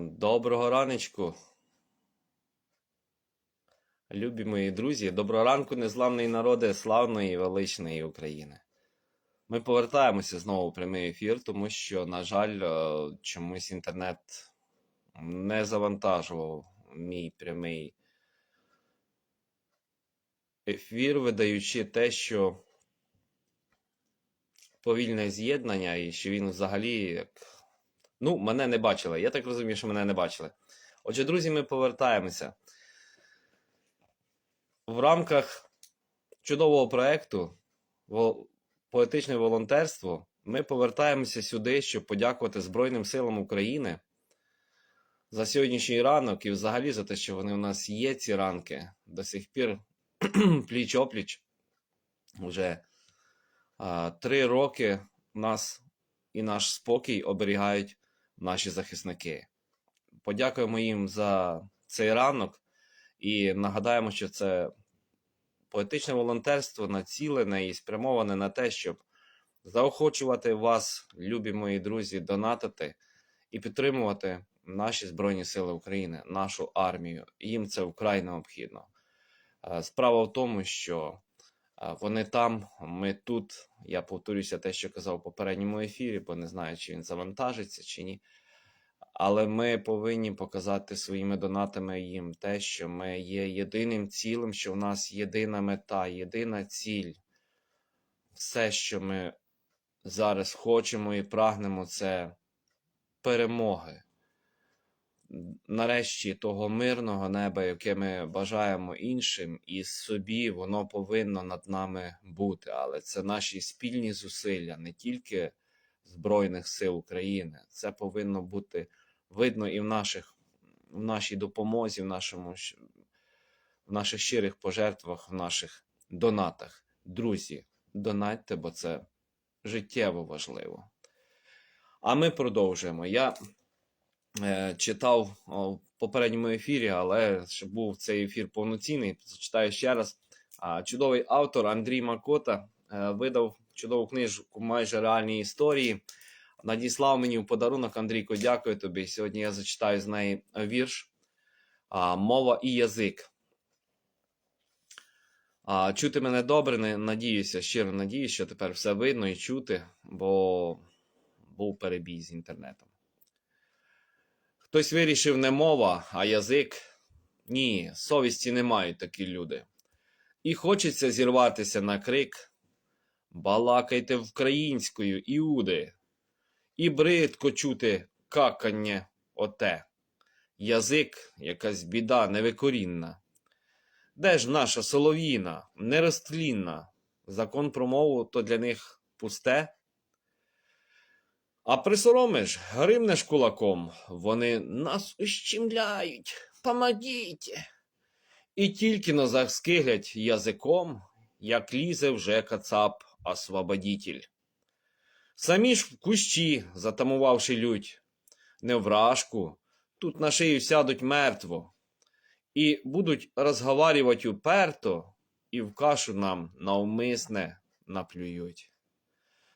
Доброго раночку. Любі мої друзі, доброго ранку, незламний народи славної і величної України. Ми повертаємося знову в прямий ефір, тому що, на жаль, чомусь інтернет не завантажував мій прямий ефір, видаючи те, що повільне з'єднання, і що він взагалі як. Ну, мене не бачили. Я так розумію, що мене не бачили. Отже, друзі, ми повертаємося. В рамках чудового проєкту Поетичне волонтерство ми повертаємося сюди, щоб подякувати Збройним силам України за сьогоднішній ранок і взагалі за те, що вони у нас є, ці ранки, до сих пір пліч-опліч. Уже а, три роки нас і наш спокій оберігають наші захисники. Подякуємо їм за цей ранок і нагадаємо, що це поетичне волонтерство націлене і спрямоване на те, щоб заохочувати вас, любі мої друзі, донатити і підтримувати наші Збройні Сили України, нашу армію. Їм це вкрай необхідно. Е, Справа в тому, що вони там, ми тут. Я повторюся те, що казав в попередньому ефірі, бо не знаю, чи він завантажиться, чи ні. Але ми повинні показати своїми донатами їм те, що ми є єдиним цілим, що в нас єдина мета, єдина ціль. Все, що ми зараз хочемо і прагнемо, це перемоги. Нарешті того мирного неба, яке ми бажаємо іншим, і собі воно повинно над нами бути. Але це наші спільні зусилля, не тільки Збройних сил України. Це повинно бути видно і в наших в нашій допомозі, в нашому в наших щирих пожертвах, в наших донатах. Друзі, донатьте, бо це життєво важливо. А ми продовжуємо. Я читав в попередньому ефірі, але щоб був цей ефір повноцінний, зачитаю ще раз. Чудовий автор Андрій Макота е, видав чудову книжку майже реальні історії. Надіслав мені в подарунок Андрійко, дякую тобі. Сьогодні я зачитаю з неї вірш Мова і язик. Чути мене добре, не надіюся, щиро надіюся, що тепер все видно і чути, бо був перебій з інтернетом. Хтось вирішив не мова, а язик. Ні, совісті не мають такі люди. І хочеться зірватися на крик. Балакайте українською, іуди, і бридко чути какання оте. Язик, якась біда невикорінна. Де ж наша солов'їна, нерозтлінна? Закон про мову то для них пусте. А присоромиш, гримнеш кулаком, вони нас ущемляють, помогіть. І тільки но заскиглять язиком, як лізе вже кацап освободітель. Самі ж в кущі, затамувавши лють, не вражку, тут на шию сядуть мертво, і будуть розговарювати уперто, і в кашу нам навмисне наплюють.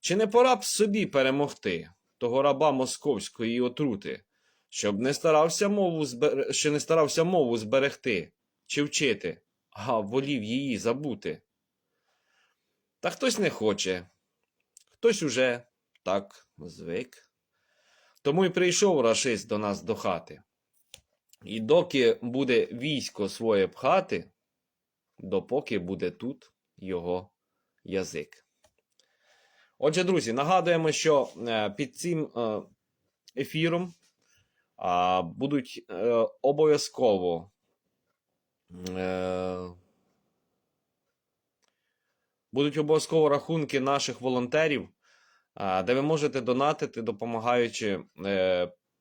Чи не пора б собі перемогти того раба московської отрути, щоб не старався мову збер... ще не старався мову зберегти чи вчити, а волів її забути? Та хтось не хоче, хтось уже так звик. Тому й прийшов рашист до нас до хати. І доки буде військо своє пхати, допоки буде тут його язик. Отже, друзі, нагадуємо, що е, під цим е, ефіром будуть е, обов'язково будуть обов'язково рахунки наших волонтерів, де ви можете донатити, допомагаючи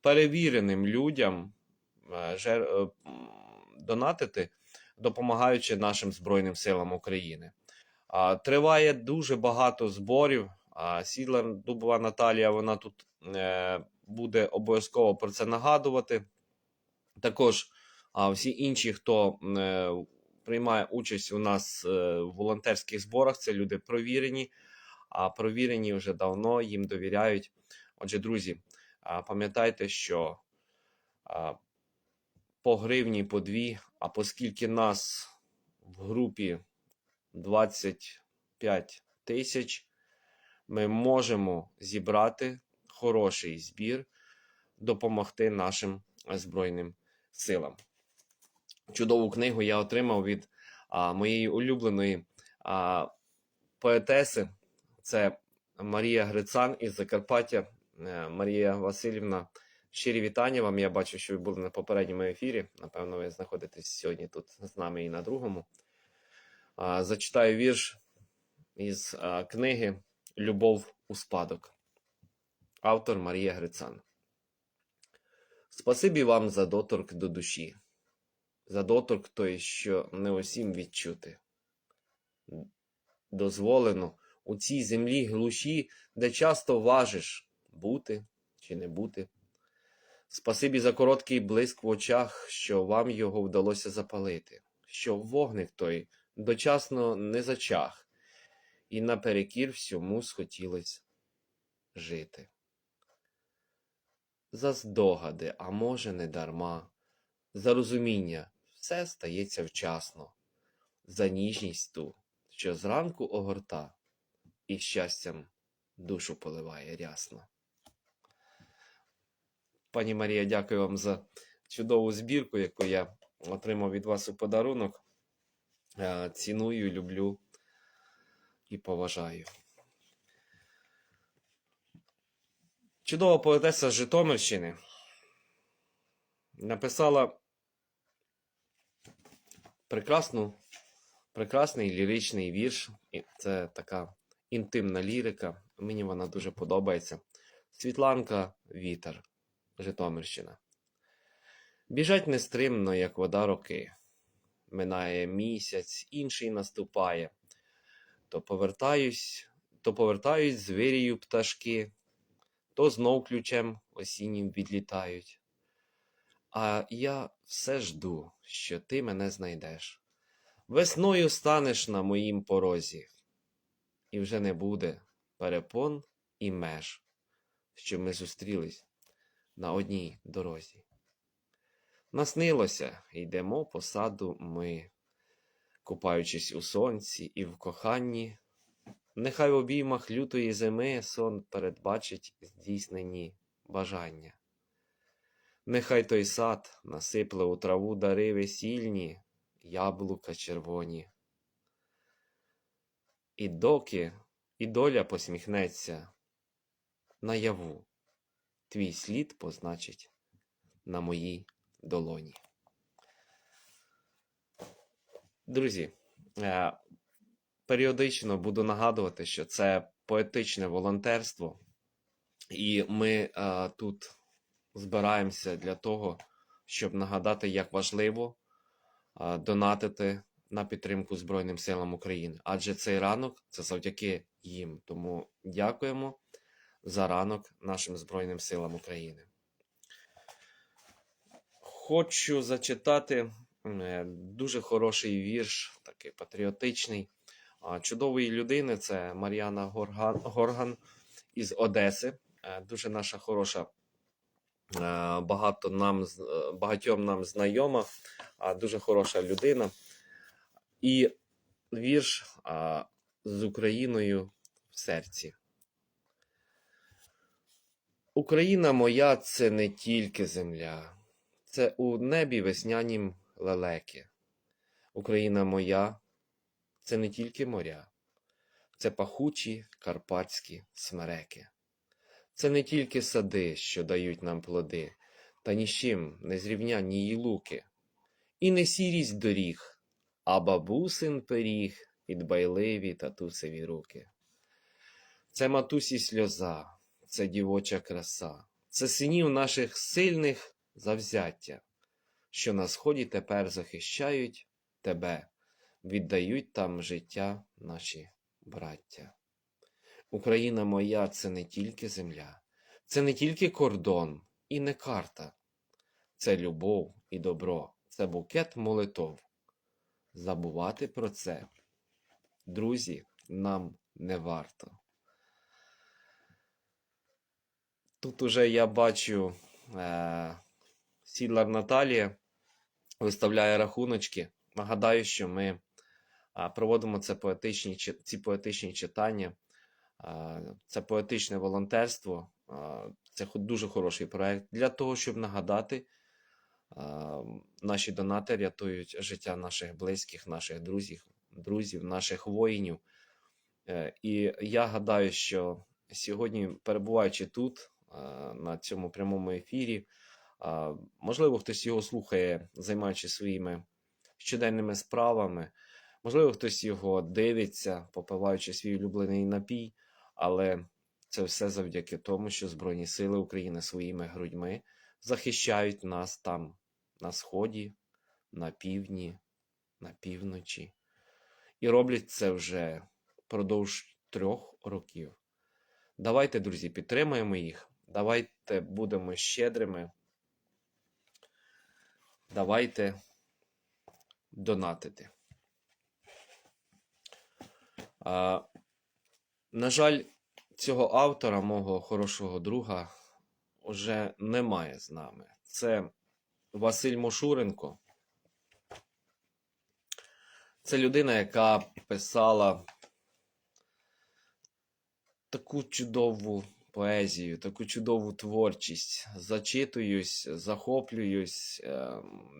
перевіреним людям донатити, допомагаючи нашим Збройним силам України. Триває дуже багато зборів. А Сідла Дубова Наталія, вона тут е, буде обов'язково про це нагадувати. Також всі інші, хто е, приймає участь у нас е, в волонтерських зборах, це люди провірені, а провірені вже давно їм довіряють. Отже, друзі, пам'ятайте, що по гривні, по дві, а оскільки нас в групі 25 тисяч, ми можемо зібрати хороший збір, допомогти нашим Збройним силам. Чудову книгу я отримав від а, моєї улюбленої а, поетеси. Це Марія Грицан із Закарпаття. Е, Марія Васильівна, щирі вітання вам. Я бачу, що ви були на попередньому ефірі. Напевно, ви знаходитесь сьогодні тут з нами і на другому. Зачитаю вірш із книги Любов у спадок. Автор Марія Грицан. Спасибі вам за доторк до душі, за доторк той, що не усім відчути. Дозволено у цій землі глуші, де часто важиш бути чи не бути. Спасибі за короткий блиск в очах, що вам його вдалося запалити, що вогник той дочасно не зачах, і наперекір всьому схотілось жити. За здогади, а може, не дарма, за розуміння все стається вчасно, за ніжність ту, що зранку огорта і щастям душу поливає рясно. Пані Марія, дякую вам за чудову збірку, яку я отримав від вас у подарунок. Е, Ціную, люблю і поважаю. Чудова поетеса з Житомирщини написала прекрасну, прекрасний ліричний вірш. І Це така інтимна лірика. Мені вона дуже подобається. Світланка Вітер, Житомирщина. Біжать нестримно, як вода роки. Минає місяць, інший наступає. То повертаюсь, то повертаюсь з вирію пташки то знов ключем осіннім відлітають. А я все жду, що ти мене знайдеш. Весною станеш на моїм порозі, і вже не буде перепон і меж, що ми зустрілись на одній дорозі. Наснилося, йдемо по саду ми, купаючись у сонці і в коханні, Нехай в обіймах лютої зими сон передбачить здійснені бажання. Нехай той сад насипле у траву дари весільні, яблука червоні. І доки і доля посміхнеться наяву, твій слід позначить на моїй долоні. Друзі, е, періодично буду нагадувати, що це поетичне волонтерство, і ми тут збираємося для того, щоб нагадати, як важливо донатити на підтримку Збройним силам України. Адже цей ранок це завдяки їм. Тому дякуємо за ранок нашим Збройним силам України. Хочу зачитати е, дуже хороший вірш, такий патріотичний чудової людини. Це Мар'яна Горган, Горган із Одеси. Е, дуже наша хороша, е, багато нам, е, багатьом нам знайома, дуже хороша людина. І вірш з Україною в серці. Україна моя це не тільки земля, це у небі веснянім лелеки. Україна моя це не тільки моря, це пахучі карпатські смереки. Це не тільки сади, що дають нам плоди, та ні з чим не зрівняні її луки, і не сірість доріг, а бабусин пиріг і дбайливі татусеві руки. Це матусі сльоза, це дівоча краса, це синів наших сильних завзяття, що на сході тепер захищають тебе віддають там життя наші браття. Україна моя це не тільки земля, це не тільки кордон і не карта, це любов і добро, це букет молитов. Забувати про це, друзі, нам не варто. Тут уже я бачу е, Сідлар Наталія виставляє рахуночки. Нагадаю, що ми проводимо це поетичні, ці поетичні читання. Це поетичне волонтерство. Це дуже хороший проект для того, щоб нагадати, наші донати рятують життя наших близьких, наших друзів, друзів, наших воїнів. Е, І я гадаю, що сьогодні, перебуваючи тут, на цьому прямому ефірі, можливо, хтось його слухає, займаючись своїми щоденними справами, можливо, хтось його дивиться, попиваючи свій улюблений напій, але це все завдяки тому, що Збройні Сили України своїми грудьми захищають нас там, на сході, на півдні, на півночі. І роблять це вже впродовж трьох років. Давайте, друзі, підтримаємо їх. Давайте будемо щедрими. Давайте донатити. А, на жаль, цього автора, мого хорошого друга, уже немає з нами. Це Василь Мошуренко. Це людина, яка писала таку чудову поезію, таку чудову творчість. Зачитуюсь, захоплююсь, е,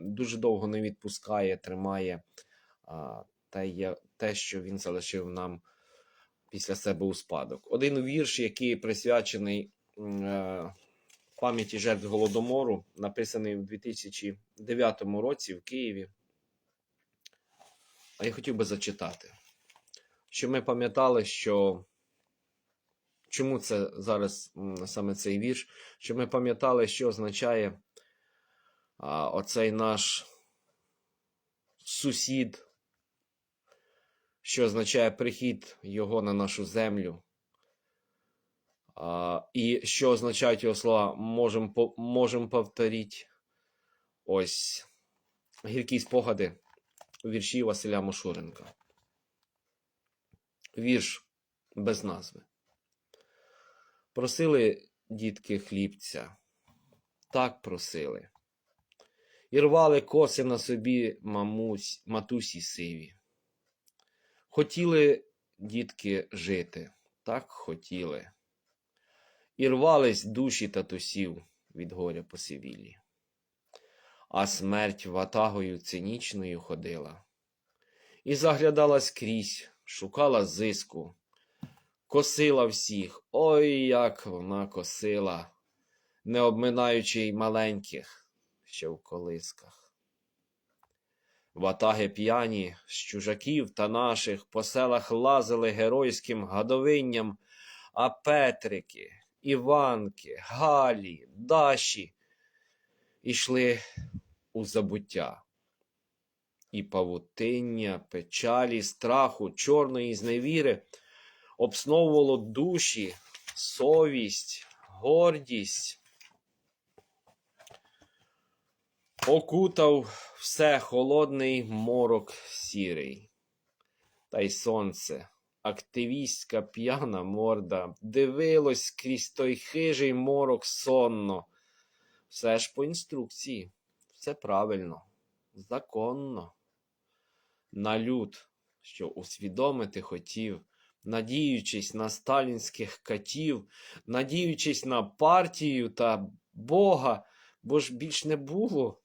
дуже довго не відпускає, тримає те, що він залишив нам після себе у спадок. Один вірш, який присвячений е, пам'яті жертв Голодомору, написаний у 2009 році в Києві. А я хотів би зачитати, щоб ми пам'ятали, що чому це зараз саме цей вірш, щоб ми пам'ятали, що означає а, оцей наш сусід, що означає прихід його на нашу землю. А, і що означають його слова, можемо можем повторити. Ось гіркі спогади вірші Василя Мошуренка. Вірш без назви. Просили дітки хлібця, так просили. І рвали коси на собі мамусь, матусі сиві. Хотіли дітки жити, так хотіли. І рвались душі татусів від горя посивілі. А смерть ватагою цинічною ходила. І заглядала скрізь, шукала зиску, косила всіх, ой, як вона косила, не обминаючи й маленьких, ще в колисках. Ватаги п'яні з чужаків та наших по селах лазили геройським гадовинням, а Петрики, Іванки, Галі, Даші ішли у забуття. І павутиння, печалі, страху, чорної зневіри обсновувало душі, совість, гордість. Окутав все холодний морок сірий. Та й сонце, активістська п'яна морда, дивилось крізь той хижий морок сонно. Все ж по інструкції, все правильно, законно. На люд, що усвідомити хотів, надіючись на сталінських катів, надіючись на партію та Бога, бо ж більш не було.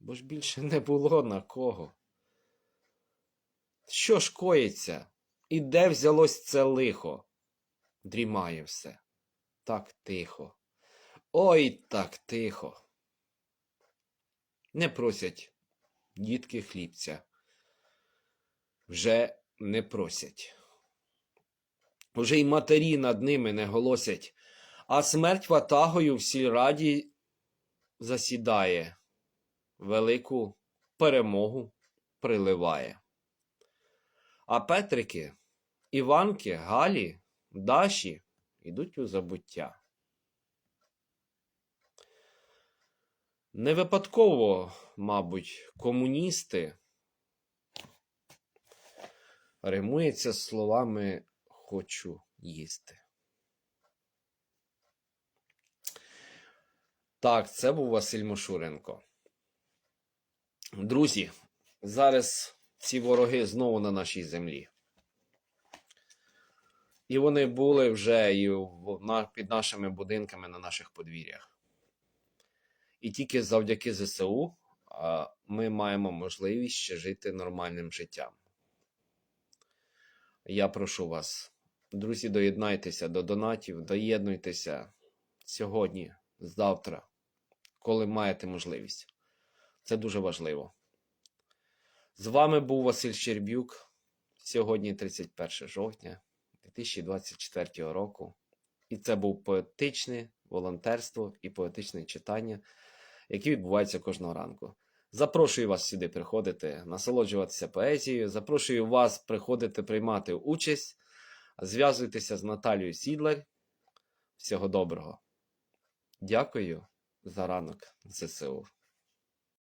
Бо ж більше не було на кого. Що ж коїться? І де взялось це лихо? Дрімає все. Так тихо. Ой, так тихо. Не просять дітки хлібця. Вже не просять. Уже й матері над ними не голосять, а смерть ватагою в сільраді засідає, велику перемогу приливає. А Петрики, Іванки, Галі, Даші йдуть у забуття. Не випадково, мабуть, комуністи римується словами хочу їсти. Так, це був Василь Мошуренко. Друзі, зараз ці вороги знову на нашій землі. І вони були вже і під нашими будинками на наших подвір'ях. І тільки завдяки ЗСУ ми маємо можливість ще жити нормальним життям. Я прошу вас, друзі, доєднайтеся до донатів, доєднуйтеся сьогодні, завтра, коли маєте можливість. Це дуже важливо. З вами був Василь Щербюк. Сьогодні 31 жовтня 2024 року. І це був поетичне волонтерство і поетичне читання, які відбуваються кожного ранку. Запрошую вас сюди приходити, насолоджуватися поезією. Запрошую вас приходити приймати участь. Зв'язуйтеся з Наталією Сідлер. Всього доброго. Дякую за ранок ЗСУ.